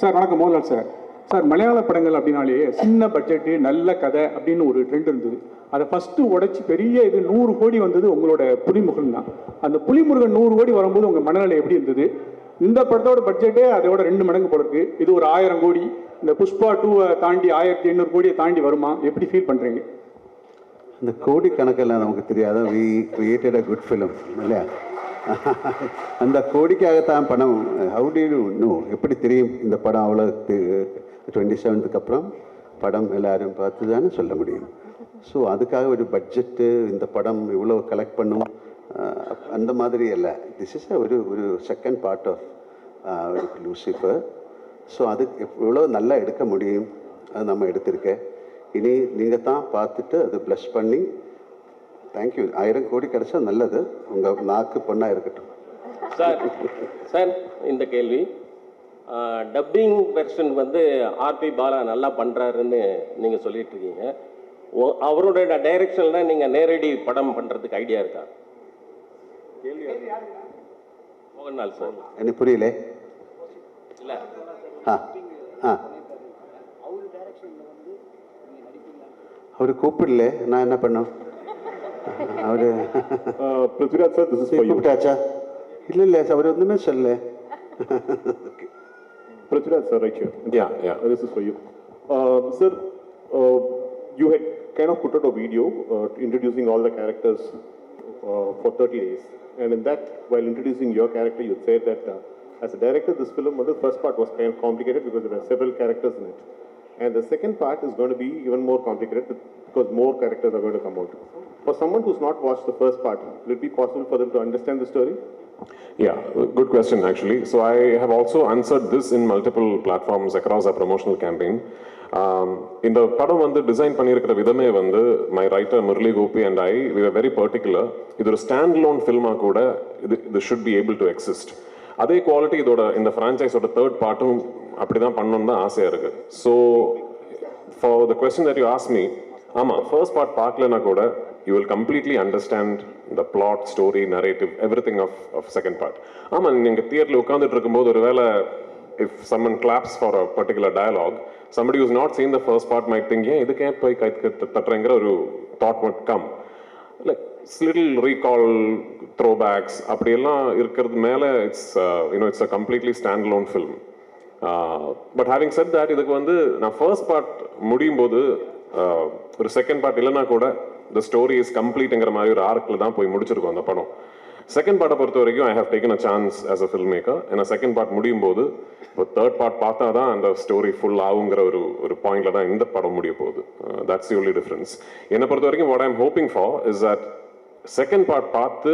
Sir வணக்கம். Mohanlal sir. Sir மலையாள படங்கள் அப்படின்னாலே சின்ன பட்ஜெட்டு நல்ல கதை அப்படின்னு ஒரு ட்ரெண்ட் இருந்தது. அதை ஃபஸ்ட்டு உடைச்சி பெரிய இது நூறு கோடி வந்தது உங்களோட புலிமுகன் தான். அந்த புலிமுருகன் நூறு கோடி வரும்போது உங்கள் மனநிலை எப்படி இருந்தது? இந்த படத்தோட பட்ஜெட்டே அதோட ரெண்டு மடங்கு போல இருக்கு. இது ஒரு ஆயிரம் கோடி. இந்த புஷ்பா டூவை தாண்டி ஆயிரத்தி எண்ணூறு கோடியை தாண்டி வருமா? எப்படி ஃபீல் பண்ணுறீங்க இந்த கோடி கணக்கெல்லாம் நமக்கு தெரியாத we created a good film இல்லையா? அந்த கோடிக்காகத்தான் படம் ஹவு டு நோ எப்படி தெரியும் இந்த படம் அவ்வளோ டுவெண்ட்டி செவன்த்துக்கு அப்புறம் படம் எல்லாரும் பார்த்து தானே சொல்ல முடியும். ஸோ அதுக்காக ஒரு பட்ஜெட்டு இந்த படம் இவ்வளோ கலெக்ட் பண்ணும். அந்த மாதிரி இல்லை திஸ் இஸ் ஒரு ஒரு second part of Lucifer so அது எவ்வளோ நல்லா எடுக்க முடியும்? அது நம்ம எடுத்திருக்கேன் இனி நீங்கள் தான் பார்த்துட்டு அது ப்ளஸ் பண்ணி தேங்க்யூ ஆயிரம் கோடி கிடைச்சா நல்லது. உங்கள் நாக்கு பொண்ணாக இருக்கட்டும். சார் சார் இந்த கேள்வி. டப்பிங் வெர்ஷன் வந்து ஆர்பி பாலா நல்லா பண்ணுறாருன்னு நீங்கள் சொல்லிட்டு இருக்கீங்க அவரோட டைரக்ஷனில் நீங்கள் நேரடி படம் பண்ணுறதுக்கு ஐடியா இருக்கா? கேள்வி மோகன்லால் சார். எனக்கு புரியல. இல்லை. ஆ ஆ. அவர் கூப்பிடல. நான் என்ன பண்ணோம் அவர் Uh, Prithviraj sir, this is for you. கூப்பிட்டாச்சா இல்லை இல்லை அவர் ஒன்றுமே சொல்லல Prithviraj sir, right here. Yeah, yeah. This is for you. Um, sir, uh, you had kind of put out a video uh, introducing all the characters uh, for 30 days. And in that, while introducing your character, you said that uh, as a director, this film, well, the first part was And the second part is going to be even more complicated because more characters are going to come out. For someone who's not watched the first part, will it be possible for them to understand the story? Yeah, good question actually. So I have also answered this in multiple platforms across our promotional campaign. Um, இந்த படம் வந்து design பண்ணியிருக்கிற விதமே வந்து my writer Murali Gopy and I we are very particular இது ஒரு standalone ஃபில்மாக கூட இது இது should be able to exist அதே குவாலிட்டி இதோட இந்த ஃப்ரான்ச்சைஸோட தேர்ட் பார்ட்டும் அப்படி தான் பண்ணணும்னு தான் ஆசையாக இருக்கு. So for the question that you ask me ஆமாம் ஃபர்ஸ்ட் பார்ட் பார்க்கலனா கூட you will completely understand the plot story narrative everything of of second part ஆமாம் நீங்கள் தியேட்டரில் உட்காந்துட்டு இருக்கும்போது ஒரு வேலை if someone claps for a particular dialogue somebody who's not seen the first part might think ஏன் இதுக்கே போய் கை தட்டுறேங்கிற ஒரு thought might come like little recall throwbacks அப்படியெல்லாம் இருக்கிறது மேலே it's you know it's a completely standalone film but having said that இதுக்கு வந்து நான் ஃபர்ஸ்ட் பார்ட் முடியும் போது ஒரு செகண்ட் பார்ட் இல்லைன்னா கூட த ஸ்டோரி இஸ் கம்ப்ளீட்டுங்கிற மாதிரி ஒரு ஆர்க்கில் தான் போய் முடிச்சிருக்கோம் அந்த படம். செகண்ட் பார்ட்டை பொறுத்த வரைக்கும் I have taken a chance as a film maker ஏன்னா செகண்ட் பார்ட் முடியும் போது இப்போ தேர்ட் பார்ட் பார்த்தா தான் அந்த ஸ்டோரி ஃபுல் ஆகுங்கிற ஒரு ஒரு பாயிண்டில் தான் இந்த படம் முடிய போகுது. தட்ஸ் ஒன்லி டிஃப்ரென்ஸ் என்னை பொறுத்த வரைக்கும் what I'm hoping for is that second part பார்த்து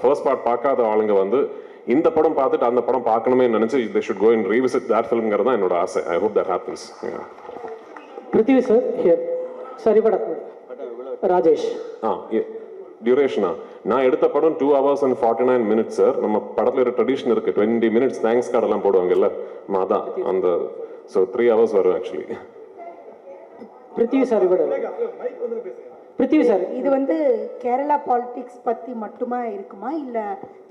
ஃபர்ஸ்ட் பார்ட் பார்க்காத ஆளுங்க வந்து இந்த படம் பார்த்துட்டு அந்த படம் பார்க்கணுமே நினைச்சு they should go in revisit that ஃபிலிம்ங்கிறது தான் என்னோட ஆசை. I hope that happens Prithvi sir here சரி பட ராஜேஷ். ஆ டியூரேஷனா நான் எடுத்த படம் two hours and forty nine minutes sir நம்ம படத்துல ஒரு ட்ரெடிஷன் இருக்கு. டுவெண்ட்டி மினிட்ஸ் தேங்க்ஸ் கார்டெல்லாம் போடுவாங்கல்ல? அதான். அந்த ஸோ த்ரீ ஹவர்ஸ் வரும் actually Prithvi sir Prithvi sir. இது வந்து கேரளா பாலிடிக்ஸ் பத்தி மட்டுமா இருக்குமா? இல்ல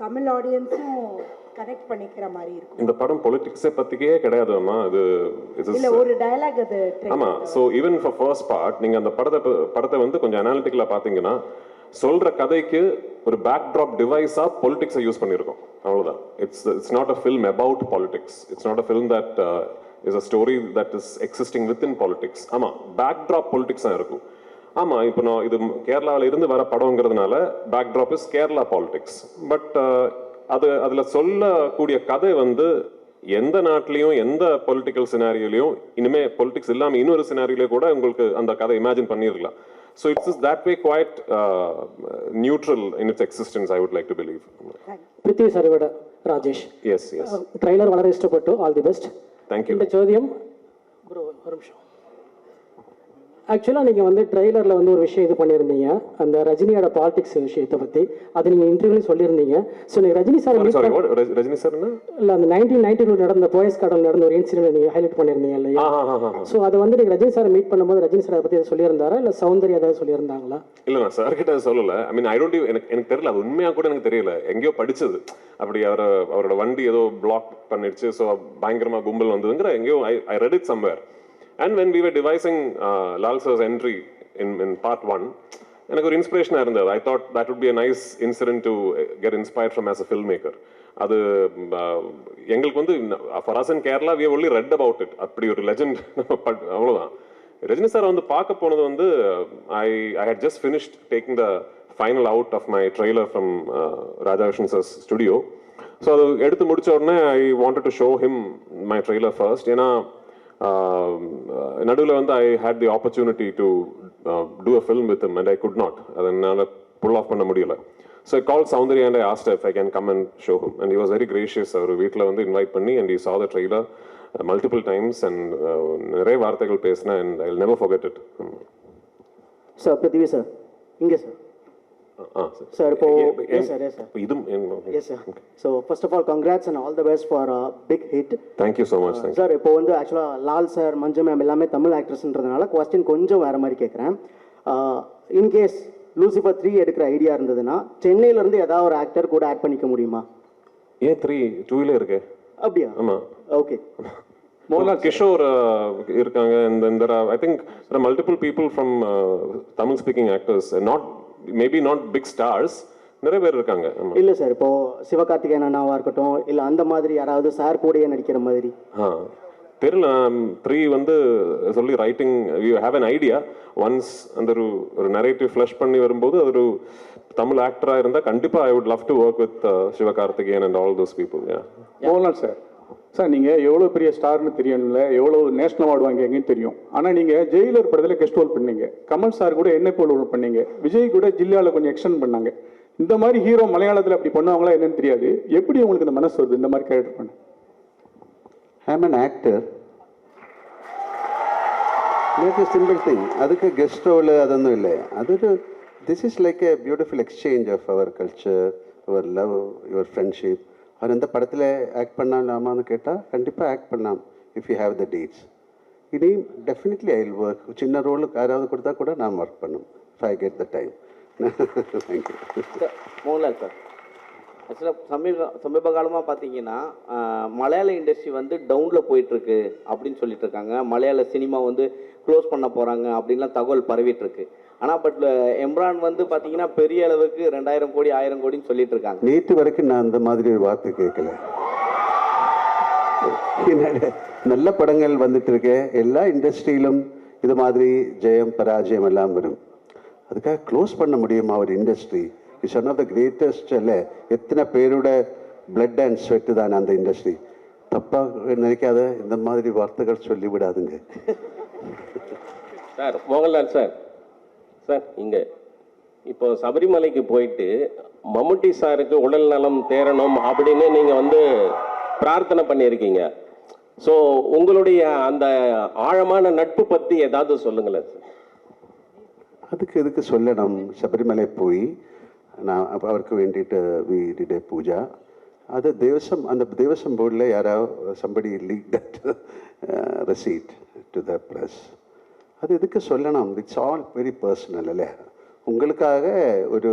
தமிழ் ஆடியன்ஸும் கனெக்ட் பண்ணிக்கிற மாதிரி இருக்கும்? இந்த படம் பொலிட்டிக்ஸே பத்திக்கே கிடையாதுமா இது இது இல்ல ஒரு டயலாக் அது try ஆமா. So even for first part நீங்க அந்த படத்தை படத்தை வந்து கொஞ்சம் அனாலிட்டிக்கலா பாத்தீங்கன்னா சொல்ற கதைக்கு ஒரு பேக் ட்ராப் டிவைஸா பொலிட்டிக்ஸை யூஸ் பண்ணியிருக்கோம். அவ்வளவுதான். It's it's not a film about politics it's not a film that is a story that is existing within politics ஆமா. பேக் ட்ராப் பொலிட்டிக்ஸ் தான் இருக்கும். ஆமாம் இப்போ நான் இது கேரளாவில் இருந்து வர படங்கிறதுனால backdrop is Kerala politics but அது அதில் சொல்லக்கூடிய கதை வந்து எந்த நாட்டிலையும் எந்த பொலிட்டிக்கல் சினாரியோலையும் இனிமே பொலிட்டிக்ஸ் இல்லாமல் இன்னொரு சினாரியிலே கூட உங்களுக்கு அந்த கதை இமேஜின் பண்ணிடலாம் so it's is that way quite neutral in it's existence I would like to believe Prithvi సరివడ Rajesh yes yes trailer వలరే ఇష్టపట్టు all the best thank you చోద్యం బ్రో ఒక ஆக்சுவலாக நீங்கள் வந்து ட்ரெய்லரில் வந்து ஒரு விஷயம் இது பண்ணியிருந்தீங்க. அந்த ரஜினியோட பாலிடிக்ஸ் விஷயத்தை பற்றி அது நீங்கள் இன்டர்வியூலையும் சொல்லியிருந்தீங்க. ஸோ நீங்கள் ரஜினி சார் ரஜினி சார் இல்லை அந்த நைன்டீன் நைன்டி டூ நடந்த போயஸ் கார்டன் நடந்த ஒரு இன்சிடென்ட் நீங்கள் ஹைலைட் பண்ணியிருந்தீங்க இல்லையா? ஸோ அதை வந்து நீங்கள் ரஜினி சாரை மீட் பண்ணும்போது ரஜினி சாரை பற்றி சொல்லியிருந்தாரா? இல்லை சௌந்தர்யா ஏதாவது சொல்லியிருந்தாங்களா? இல்ல நான் சார் கிட்ட சொல்லல. ஐ மீன் ஐ டோன்ட் எனக்கு எனக்கு தெரியல. அது உண்மையா கூட எனக்கு தெரியல. எங்கேயோ படிச்சது. அப்படி அவர் அவரோட வண்டி ஏதோ பிளாக் பண்ணிடுச்சு. ஸோ பயங்கரமா கும்பல் வந்ததுங்கிற எங்கேயோ I I read it somewhere and when we were devising Lal sir's entry in in part one எனக்கு ஒரு இன்ஸ்பிரேஷனாக இருந்தது. I thought that would be a nice incident to get inspire from as a a maker அது எங்களுக்கு வந்து for us in Kerala we only read about it அப்படி ஒரு legend அவ்வளோதான் ரஜினி சார் வந்து பார்க்க போனது வந்து I I had just finished taking the final out of my trailer from Rajakrishnan sir studio so அது எடுத்து முடிச்ச உடனே I wanted to show him my trailer first ஏன்னா நடுவில் வந்து I had the opportunity to do a film with and I could not அதை என்னால் pull off பண்ண முடியல. So I call Soundarya and I asked if I can come and show him and he was very gracious அவர் வீட்டில் வந்து invite பண்ணி and he saw the trailer multiple times and நிறைய வார்த்தைகள் பேசினேன் and I never forget it sir Prithvi sir இங்கே sir sir sir இப்போ yes sir yes sir இதுவும் yes sir so first of all congrats and all the best for big hit thank you so much thank sir இப்போ வந்து ஆக்சுவலாக Lal sir மஞ்சு ma'am எல்லாமே Tamil ஆக்ட்ரஸ்ன்றதுனால question கொஞ்சம் வேறு மாதிரி கேட்குறேன் இன்கேஸ் லூசிஃபர் த்ரீ எடுக்கிற ஐடியா இருந்ததுன்னா சென்னையிலேருந்து ஏதாவது ஒரு ஆக்டர் கூட ஆட் பண்ணிக்க முடியுமா? ஏன் த்ரீ டூ வீலர் இருக்கு. அப்படியா? ஆமாம் ஓகே மோகன்லால் கிஷோர் uh, இருக்காங்க and then there are I think there are multiple people from maybe not big stars நிறைய பேர் இருக்காங்க. இல்லை சார் இப்போ சிவகார்த்திகேயன் அண்ணாவாக இருக்கட்டும் இல்லை அந்த மாதிரி யாராவது சார் கூடயே நடிக்கிற மாதிரி. ஆ. தெரியல த்ரீ வந்து சொல்லி writing you have an idea once அந்த ஒரு ஒரு நரேட்டிவ் ஃப்ளஷ் பண்ணி வரும்போது அது ஒரு தமிழ் ஆக்டராக இருந்தால் கண்டிப்பாக I would love to work with Sivakarthikeyan and all those people yeah Mohanlal sir. Sir நீங்கள் எவ்வளோ பெரிய ஸ்டார்னு தெரியல எவ்வளோ நேஷனல் அவார்டு வாங்கிங்கன்னு தெரியும் ஆனால் நீங்கள் ஜெயிலர் படத்தில் கெஸ்ட் ரோல் பண்ணீங்க கமல் சார் கூட என்ன போல் ரோல் பண்ணீங்க விஜய் கூட ஜில்லாவில் கொஞ்சம் எக்ஸ்டெண்ட் பண்ணாங்க இந்த மாதிரி ஹீரோ மலையாளத்தில் அப்படி பண்ணுவாங்களா என்னன்னு தெரியாது எப்படி உங்களுக்கு இந்த மனசு வருது இந்த மாதிரி கேரக்டர் பண்ண ஐ ஆம் an ஆக்டர் ഇതൊക്കെ സിമ്പിൾ തിങ് അതൊക്കെ ഗസ്റ്റ് റോള് അതൊന്നും ഇല്ലേ അതൊരു this is like a beautiful exchange of our culture your love your friendship அவர் எந்த படத்தில் ஆக்ட் பண்ணலாமான்னு கேட்டால் கண்டிப்பாக ஆக்ட் பண்ணலாம் if you have the dates இனி டெஃபினெட்லி ஐ வில் ஒர்க் சின்ன ரோலுக்கு யாராவது கொடுத்தா கூட நான் ஒர்க் பண்ணும் if I get the time thank you sir Mohanlal sir. ஆக்சுவலாக சமீப சமீப காலமாக பார்த்தீங்கன்னா மலையாள இண்டஸ்ட்ரி வந்து டவுனில் போயிட்டுருக்கு அப்படின்னு சொல்லிட்டு இருக்காங்க. மலையாள சினிமா வந்து க்ளோஸ் பண்ண போகிறாங்க அப்படின்லாம் தகவல் பரவிட்டுருக்கு. ஆனால் பட் எம்ரான் வந்து பார்த்தீங்கன்னா பெரிய அளவுக்கு ரெண்டாயிரம் கோடி ஆயிரம் கோடின்னு சொல்லிட்டு இருக்காங்க நேற்று வரைக்கும் நான் அந்த மாதிரி ஒரு வார்த்தை கேட்கல. நல்ல படங்கள் வந்துட்டு இருக்கு எல்லா இண்டஸ்ட்ரியிலும் இது மாதிரி ஜெயம் பராஜயம் எல்லாம் வரும். அதுக்காக க்ளோஸ் பண்ண முடியுமா ஒரு industry it's one of the greatest அல்ல எத்தனை பேரோட பிளட் அண்ட் ஸ்வெட்டு தான் அந்த இண்டஸ்ட்ரி தப்பாக நினைக்காத இந்த மாதிரி வார்த்தைகள் சொல்லி விடாதுங்க சார் மோகன்லால் சார் சார் இங்கே. இப்போ சபரிமலைக்கு போயிட்டு மம்முட்டி சாருக்கு உடல் நலம் தேரணும் அப்படின்னு நீங்கள் வந்து பிரார்த்தனை பண்ணியிருக்கீங்க. ஸோ உங்களுடைய அந்த ஆழமான நட்பு பற்றி ஏதாவது சொல்லுங்களேன் அதுக்கு எதுக்கு சொல்லணும்? சபரிமலை போய் நான் அவருக்கு வேண்டிட்டு வி டிடே பூஜா. அது தேவசம் அந்த தேவசம் போர்டில் யாராவது somebody leak that receipt to the press அது எதுக்கு சொல்லணும் இட்ஸ் ஆல் வெரி பர்சனல் அல்ல உங்களுக்காக ஒரு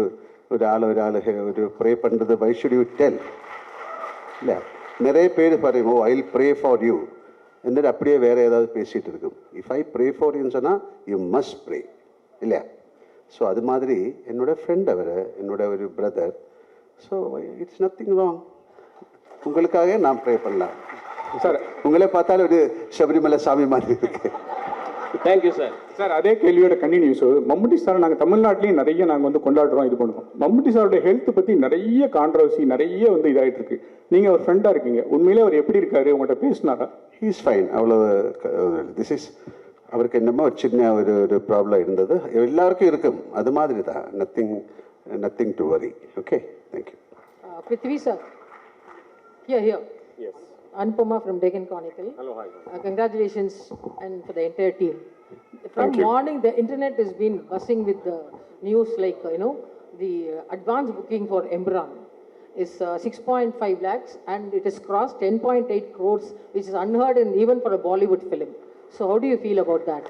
ஒரு ஆள் ஒரு ஆள் ஒரு ப்ரே பண்ணுறது வை ஷுட் யூ டெல் இல்லை நிறைய பேர் பாருங்க oh I pray for you എന്നിട്ട് அப்படியே வேற ஏதாவது பேசிட்டு இருக்கும் இஃப் ஐ ப்ரே ஃபார் யூன்னு சொன்னால் யூ மஸ்ட் ப்ரே இல்லையா ஸோ அது மாதிரி என்னோட ஃப்ரெண்ட் அவர் என்னோட ஒரு brother so it's nothing wrong உங்களுக்காக நான் ப்ரே பண்ணலாம் சார் உங்களே பார்த்தாலும் ஒரு சபரிமலை சாமி மாதிரி இருக்கு தேங்க்யூ சார் சார் அதே கேள்வியோட கண்டினியூஸ் மம்முட்டி சார் நாங்கள் தமிழ்நாட்டிலையும் நிறைய நாங்கள் வந்து கொண்டாடுறோம் இது பண்ணுறோம். மம்முட்டி சாரோட ஹெல்த் பற்றி நிறைய கான்ட்ரவர்சி நிறைய வந்து இதாகிட்டு இருக்கு. நீங்கள் ஒரு ஃப்ரெண்டாக இருக்கீங்க. உண்மையிலே அவர் எப்படி இருக்காரு? உங்கள்கிட்ட பேசினாரா? ஹீஸ் ஃபைன் அவ்வளோ திஸ் இஸ் அவருக்கு என்னமோ ஒரு சின்ன ஒரு ஒரு ப்ராப்ளம் இருந்தது. எல்லாருக்கும் இருக்கும். அது மாதிரி தான். Nothing nothing to worry okay thank you Uh, Prithvi sir. Here, here. Anupama from Deccan Chronicle. Hello, hi. Congratulations and for the entire team. From Thank you. morning, the internet has been buzzing with the news like, uh, you know, the uh, advance booking for Embran is uh, 6.5 lakhs and it has crossed 10.8 crores, which is unheard in even for a Bollywood film. So how do you feel about that?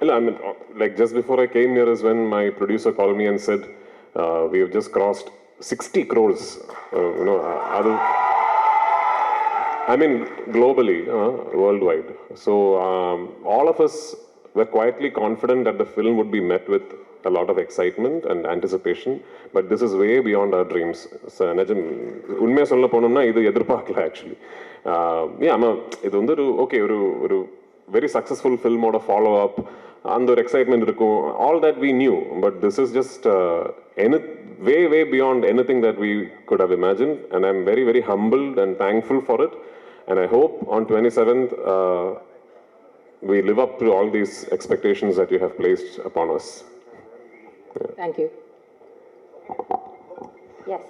Well, I mean, uh, like just before I came here is when my producer called me and said, uh, we have just crossed 60 crores. Uh, you know, uh, other, I mean, globally, uh, worldwide. So um, all of us were quietly confident that the film would be met with a lot of excitement and anticipation. But this is way beyond our dreams. So, நிஜம் உண்மையாக சொல்ல போனோம்னா இது எதிர்பார்க்கல actually ஏன் ஆமாம் இது வந்து ஒரு ஓகே ஒரு ஒரு வெரி சக்ஸஸ்ஃபுல் ஃபில்மோட ஃபாலோ அப் அந்த ஒரு எக்ஸைட்மெண்ட் இருக்கும் all that we knew but this is just any, way, way beyond anything that we could have imagined. And I'm very, very humbled and thankful for it. And I hope on 27th, uh, we live up to all these expectations that you have placed upon us. Yeah. Thank you. Yes.